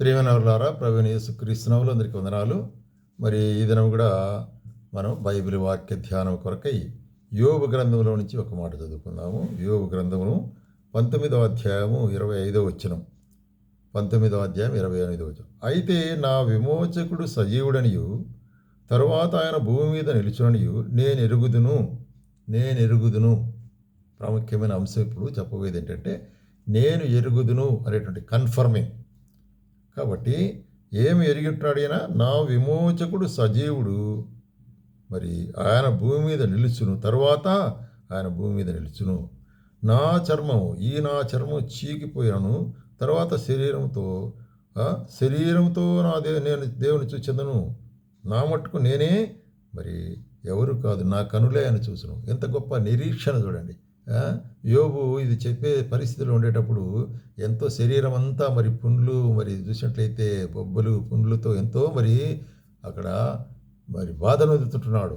ప్రియమైనవరారా ప్రవీణ యేసు క్రీస్తునవులు అందరికీ వందనాలు. మరి ఈ దినం కూడా మనం బైబిల్ వాక్య ధ్యానం కొరకై యోగ గ్రంథంలో నుంచి ఒక మాట చదువుకుందాము. యోగ గ్రంథమును పంతొమ్మిదవ అధ్యాయము ఇరవై ఐదవ వచనం. పంతొమ్మిదవ అధ్యాయం ఇరవై ఎనిమిదవ వచనం. అయితే నా విమోచకుడు సజీవుడనియు తరువాత ఆయన భూమి మీద నిలుచుననియు నేను ఎరుగుదును నేను ఎరుగుదును ప్రాముఖ్యమైన అంశం ఇప్పుడు చెప్పబోయేది ఏంటంటే నేను ఎరుగుదును అనేటువంటి కన్ఫర్మింగ్ కాబట్టి ఏమి ఎరిగిట్టాడైనా నా విమోచకుడు సజీవుడు. మరి ఆయన భూమి మీద నిలుచును తర్వాత ఆయన భూమి మీద నిలుచును. నా చర్మము ఈ నా చర్మం చీకిపోయాను తర్వాత శరీరంతో శరీరంతో నా దే నేను దేవుని చూచిందను నా మట్టుకు నేనే మరి ఎవరు కాదు నా కనులే అని చూసిన ఎంత గొప్ప నిరీక్షణ చూడండి. యోగు యోబు ఇది చెప్పే పరిస్థితిలో ఉండేటప్పుడు ఎంతో శరీరం అంతా మరి పుండ్లు మరి చూసినట్లయితే బొబ్బలు పుండ్లతో ఎంతో మరి అక్కడ మరి బాధను ఎదుగుతున్నాడు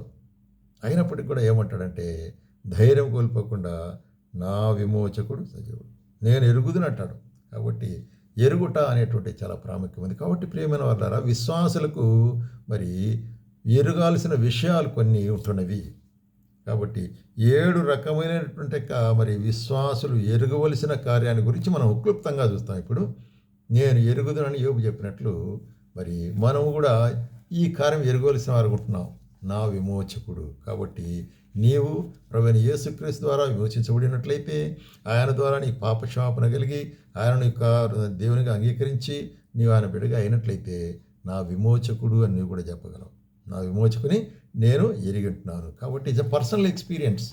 అయినప్పటికీ కూడా ఏమంటాడంటే ధైర్యం కోల్పోకుండా నా విమోచకుడు సజీవుడు. నేను ఎరుగుదునంటాడు కాబట్టి ఎరుగుట అనేటువంటి చాలా ప్రాముఖ్యమైనది కాబట్టి ప్రియమైన వాళ్ళారా విశ్వాసులకు మరి ఎరగాల్సిన విషయాలు కొన్ని ఉంటున్నవి. కాబట్టి ఏడు రకమైనటువంటి మరి విశ్వాసులు ఎరగవలసిన కార్యాన్ని గురించి మనం ఉక్లుప్తంగా చూస్తాం. ఇప్పుడు నేను ఎరుగుదనని యోగు చెప్పినట్లు మరి మనం కూడా ఈ కార్యం ఎరగవలసిన వారు అనుకుంటున్నాం నా విమోచకుడు. కాబట్టి నీవు ప్రవీణ యేసుక్రీస్తు ద్వారా విమోచించబడినట్లయితే ఆయన ద్వారా నీ పాపక్షమాపణ కలిగి ఆయన యొక్క దేవునిగా అంగీకరించి నీవు ఆయన బిడగా అయినట్లయితే నా విమోచకుడు అని నీవు కూడా చెప్పగలవు. నా విమోచకుని నేను ఎరిగింటున్నాను. కాబట్టి ఇట్స్ అ పర్సనల్ ఎక్స్పీరియన్స్.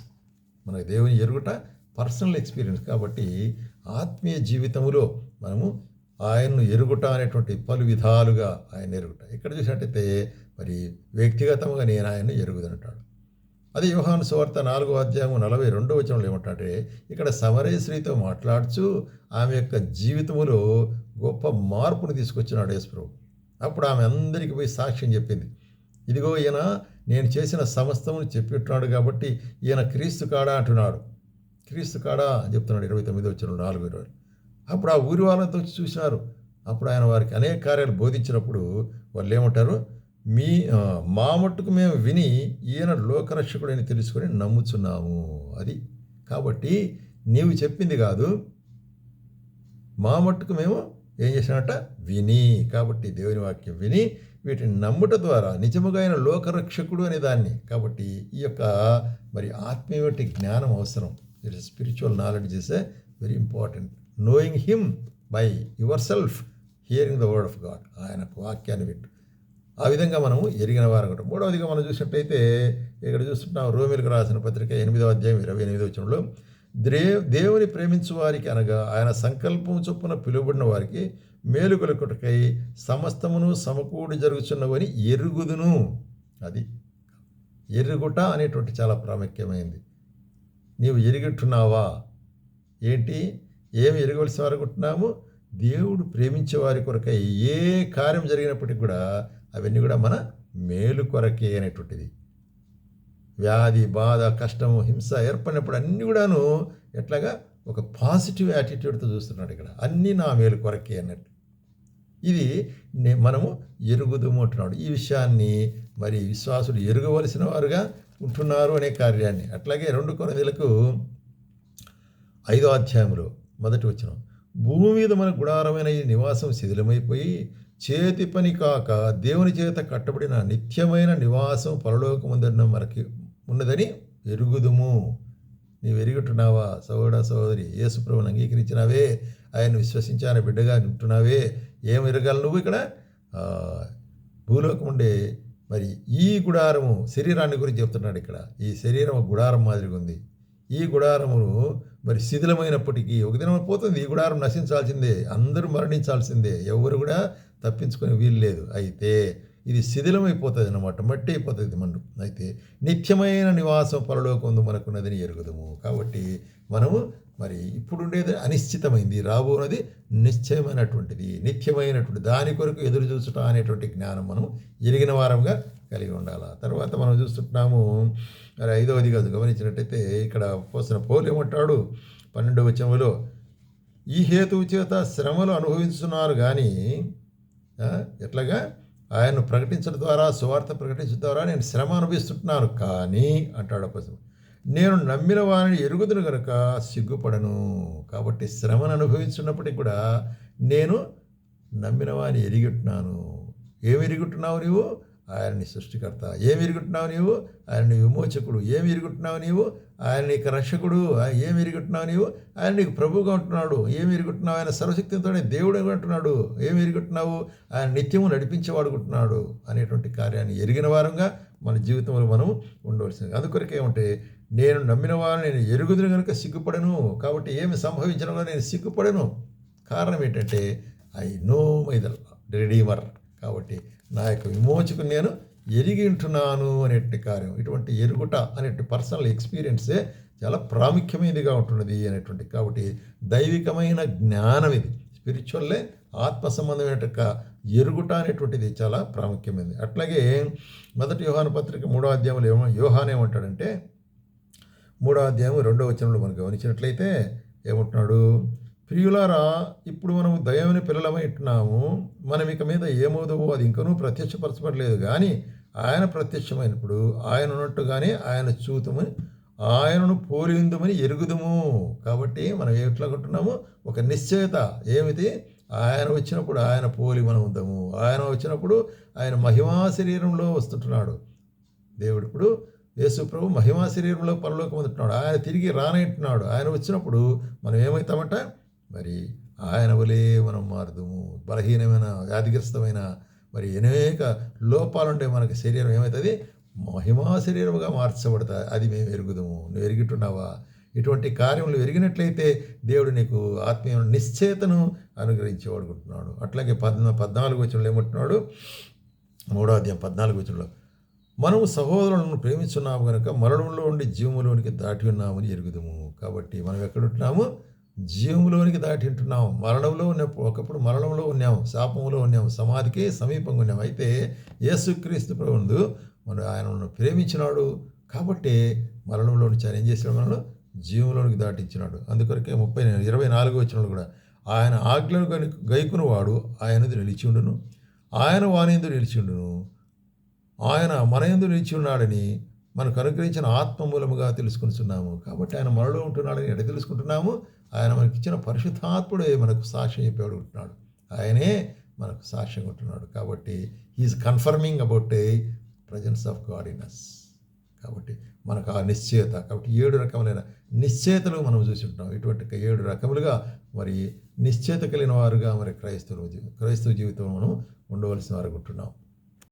మన దేవుని ఎరుగుట పర్సనల్ ఎక్స్పీరియన్స్. కాబట్టి ఆత్మీయ జీవితంలో మనము ఆయన్ను ఎరుగుట అనేటువంటి పలు విధాలుగా ఆయన ఎరుగుట. ఇక్కడ చూసినట్టయితే మరి వ్యక్తిగతంగా నేను ఆయన్ని ఎరుగుదనంటాడు. అది యోహాను సువార్త నాలుగో అధ్యాయం నలభై రెండో వచనంలో ఏమంటాడంటే ఇక్కడ సమరేశ్రీతో మాట్లాడుచు ఆమె యొక్క జీవితములో గొప్ప మార్పును తీసుకొచ్చినాడు యేసుప్రభు. అప్పుడు ఆమె అందరికీ పోయి సాక్ష్యం చెప్పింది. ఇదిగో ఈయన నేను చేసిన సమస్తమును చెప్పిట్టున్నాడు కాబట్టి ఈయన క్రీస్తు కాడా అంటున్నాడు. క్రీస్తు కాడా అని చెప్తున్నాడు ఇరవై తొమ్మిది వచ్చిన నాలుగు ఇరవై. అప్పుడు ఆ ఊరి వాళ్ళతో చూసినారు. అప్పుడు ఆయన వారికి అనేక కార్యాలు బోధించినప్పుడు వాళ్ళు ఏమంటారు? మీ మా మట్టుకు మేము విని ఈయన లోకరక్షకుడని తెలుసుకొని నమ్ముచున్నాము. అది కాబట్టి నీవు చెప్పింది కాదు. మా మట్టుకు మేము ఏం చేసినట్ట విని. కాబట్టి దేవుని వాక్యం విని వీటిని నమ్ముట ద్వారా నిజముగా ఆయన లోకరక్షకుడు అనే దాన్ని. కాబట్టి ఈ యొక్క మరి ఆత్మీయ జ్ఞానం అవసరం. It spiritual knowledge is a very important knowing him by yourself hearing the word of God ఆయన వాక్యాన్ని వింటూ. ఆ విధంగా మనము ఎరిగిన వారు మూడవదిగా మనం చూసినట్టయితే ఇక్కడ చూస్తున్నాం రోమిలకు రాసిన పత్రిక ఎనిమిదవ అధ్యాయం ఇరవై ఎనిమిది వచనంలో దే దేవుని ప్రేమించు వారికి అనగా ఆయన సంకల్పం చొప్పున పిలువబడిన వారికి మేలు కొలకొటకై సమస్తమును సమకూడి జరుగుతున్నవని ఎరుగుదును. అది ఎరుగుట అనేటువంటి చాలా ప్రాముఖ్యమైనది. నీవు ఎరుగుతున్నావా? ఏంటి? ఏమి ఎరగవలసిన వారు అనుకుంటున్నాము దేవుడు ప్రేమించే వారి కొరకై ఏ కార్యం జరిగినప్పటికీ కూడా అవన్నీ కూడా మన మేలు కొరకే అనేటువంటిది. వ్యాధి బాధ కష్టము హింస ఏర్పడినప్పుడు అన్నీ కూడాను ఎట్లాగా ఒక పాజిటివ్ యాటిట్యూడ్తో చూస్తున్నాడు ఇక్కడ. అన్నీ నా మేలు కొరకే అన్నట్టు. ఇది నే- మనము ఎరుగుదుము అంటున్నాడు. ఈ విషయాన్ని మరి విశ్వాసులు ఎరుగవలసిన వారుగా ఉంటున్నారు అనే కార్యాన్ని. అట్లాగే రెండు కొరదలకు ఐదో అధ్యాయంలో మొదటి వచ్చిన భూమి మీద మన గుడారమైన ఈ నివాసం శిథిలమైపోయి చేతి పని కాక దేవుని చేత కట్టబడిన నిత్యమైన నివాసం పరలోకముందన్న మనకి ఉన్నదని ఎరుగుదుము. నీవు ఎరుగుతున్నావా? సోదర సోదరి యేసుప్రభుని అంగీకరించినావే? ఆయన విశ్వసించాన బిడ్డగా ఉంటున్నావే ఏం ఎరగాలి నువ్వు ఇక్కడ? భూలోకం ఉండే మరి ఈ గుడారము శరీరాన్ని గురించి చెప్తున్నాడు ఇక్కడ. ఈ శరీరం గుడారం మాదిరిగా ఉంది. ఈ గుడారమును మరి శిథిలమైనప్పటికీ ఒక దినం పోతుంది. ఈ గుడారం నశించాల్సిందే. అందరూ మరణించాల్సిందే. ఎవరు కూడా తప్పించుకునే వీలు లేదు. అయితే ఇది శిథిలమైపోతుంది అనమాట మట్టి అయిపోతుంది మనం అయితే నిత్యమైన నివాసం పరలోకం మనకున్నదని ఎరుగుదము. కాబట్టి మనము మరి ఇప్పుడుండేది అనిశ్చితమైంది. రాబోనది నిశ్చయమైనటువంటిది. నిత్యమైనటువంటి దాని కొరకు ఎదురు చూసుట అనేటువంటి జ్ఞానం మనం ఎరిగిన వారంగా కలిగి ఉండాలి. తర్వాత మనం చూస్తుంటున్నాము మరి ఐదవది కాదు గమనించినట్టయితే ఇక్కడ పోసిన పౌలు ఏమంటాడు? పన్నెండవ వచనంలో ఈ హేతువు చేత శ్రమలు అనుభవిస్తున్నారు కానీ ఎట్లాగా? ఆయన్ను ప్రకటించడం ద్వారా సువార్త ప్రకటించడం ద్వారా నేను శ్రమ అనుభవిస్తుంటున్నాను. కానీ అంటాడు అపొస్తలుడు నేను నమ్మిన వారిని ఎరుగుదును గనుక సిగ్గుపడను. కాబట్టి శ్రమను అనుభవించున్నప్పటికీ కూడా నేను నమ్మిన వారిని ఎరిగిట్టున్నాను ఏమి ఎరుగుతున్నావు నీవు? ఆయన్ని సృష్టికర్త. ఏమి ఎరుగుతున్నావు నీవు? ఆయన్ని విమోచకుడు. ఏమి ఎరుగుతున్నావు నీవు? ఆయన నీకు రక్షకుడు. ఏమి ఎరుగుతున్నావు నీవు? ఆయన నీకు ప్రభువుగా ఉంటున్నాడు. ఏమి ఎరుగుతున్నావు? ఆయన సర్వశక్తితోనే దేవుడు అంటున్నాడు ఏమి ఎరుగుతున్నావు? ఆయన నిత్యము నడిపించేవాడుకుంటున్నాడు అనేటువంటి కార్యాన్ని ఎరిగిన వారంగా మన జీవితంలో మనం ఉండవలసింది. అందుకొరకు ఏమంటే నేను నమ్మిన వారు నేను ఎరుగుదును కనుక సిగ్గుపడను. కాబట్టి ఏమి సంభవించడం వల్ల నేను సిగ్గుపడను. కారణం ఏంటంటే I know my the redeemer. కాబట్టి నా యొక్క విమోచకుని నేను ఎరిగి ఉంటున్నాను అనేటి కార్యం ఇటువంటి ఎరుగుట అనేటి పర్సనల్ ఎక్స్పీరియన్సే చాలా ప్రాముఖ్యమైనదిగా ఉంటున్నది అనేటువంటి. కాబట్టి దైవికమైన జ్ఞానం ఇది. స్పిరిచువల్లే ఆత్మ సంబంధమైన ఎరుగుట అనేటువంటిది చాలా ప్రాముఖ్యమైనది. అట్లాగే మొదటి యోహాను పత్రిక మూడో అధ్యాయంలో ఏమో యోహాన్ ఏమంటాడంటే మూడో అధ్యాయం రెండో వచనంలో మనం గమనించినట్లయితే ఏమంటున్నాడు? ప్రియులారా ఇప్పుడు మనము దైవని పిల్లలమైంటున్నాము మనం ఇక మీద ఏమవుదవో అది ఇంకనూ ప్రత్యక్షపరచబడలేదు. కానీ ఆయన ప్రత్యక్షమైనప్పుడు ఆయన ఉన్నట్టుగానే ఆయన చూతుమని ఆయనను పోలిందమని ఎరుగుదుము. కాబట్టి మనం ఎట్లా కొంటున్నాము ఒక నిశ్చయత. ఏమిటి? ఆయన వచ్చినప్పుడు ఆయన పోలి మనం ఉందాము. ఆయన వచ్చినప్పుడు ఆయన మహిమా శరీరంలో వస్తుంటున్నాడు. దేవుడు ఇప్పుడు యేసు ప్రభు మహిమా శరీరంలో పరలోకం అందుతున్నాడు ఆయన తిరిగి రానంటున్నాడు ఆయన వచ్చినప్పుడు మనం ఏమవుతామంట? మరి ఆయన వలే మనం మారుదాము. బలహీనమైన వ్యాధిగ్రస్తమైన మరి అనేక లోపాలు ఉంటాయి మనకి శరీరం ఏమవుతుంది మహిమా శరీరముగా మార్చబడతా అది మేము ఎరుగుదాము. నువ్వు ఎరుగుతున్నావా ఇటువంటి కార్యములు ఎరిగినట్లయితే దేవుడు నీకు ఆత్మీయ నిశ్చయతను అనుగ్రహించేవాడుకుంటున్నాడు. అట్లాగే పద్నా పద్నాలుగు వచ్చిన ఏమంటున్నాడు? మూడో అధ్యాయం పద్నాలుగు వచనంలో మనము సహోదరులను ప్రేమిస్తున్నాము కనుక మరణంలో ఉండి జీవములోనికి దాటి ఉన్నామని ఎరుగుదము. కాబట్టి మనం ఎక్కడుంటున్నాము? జీవములోనికి దాటింటున్నాం మరణంలో ఉన్నప్పుడు ఒకప్పుడు మరణంలో ఉన్నాం శాపంలో ఉన్నాం సమాధికి సమీపంగా ఉన్నాం. అయితే యేసుక్రీస్తు ప్రభుందు మనం ఆయనను ప్రేమించినాడు కాబట్టి మరణంలో నుంచి ఆయన ఏం చేసినాడు మనల్ని? జీవంలోనికి దాటించినాడు. అందుకొరకే ముప్పై ఇరవై నాలుగు వచ్చినాడు కూడా ఆయన ఆజ్ఞను గైకును వాడు ఆయనది నిలిచి ఉండును. ఆయన వానేందు నిలిచిండును ఆయన మన ఎందు నిలిచి ఉన్నాడని మనకు అనుగ్రహించిన ఆత్మ మూలముగా తెలుసుకుంటున్నాము కాబట్టి ఆయన మనలో ఉంటున్నాడని ఎడ తెలుసుకుంటున్నాము? ఆయన మనకి ఇచ్చిన పరిశుద్ధాత్ముడే మనకు సాక్ష్యం చెప్పేవాడు ఉంటున్నాడు. ఆయనే మనకు సాక్ష్యం ఉంటున్నాడు కాబట్టి is confirming about a presence of God కాబట్టి మనకు ఆ నిశ్చయత కాబట్టి ఏడు రకములైన నిశ్చయతలు మనం చూసి ఉంటాం. ఇటువంటి ఏడు రకములుగా మరి నిశ్చయత కలిగిన వారుగా మరి క్రైస్తవ క్రైస్తవ జీవితం మనం ఉండవలసిన వారు ఉంటున్నాం.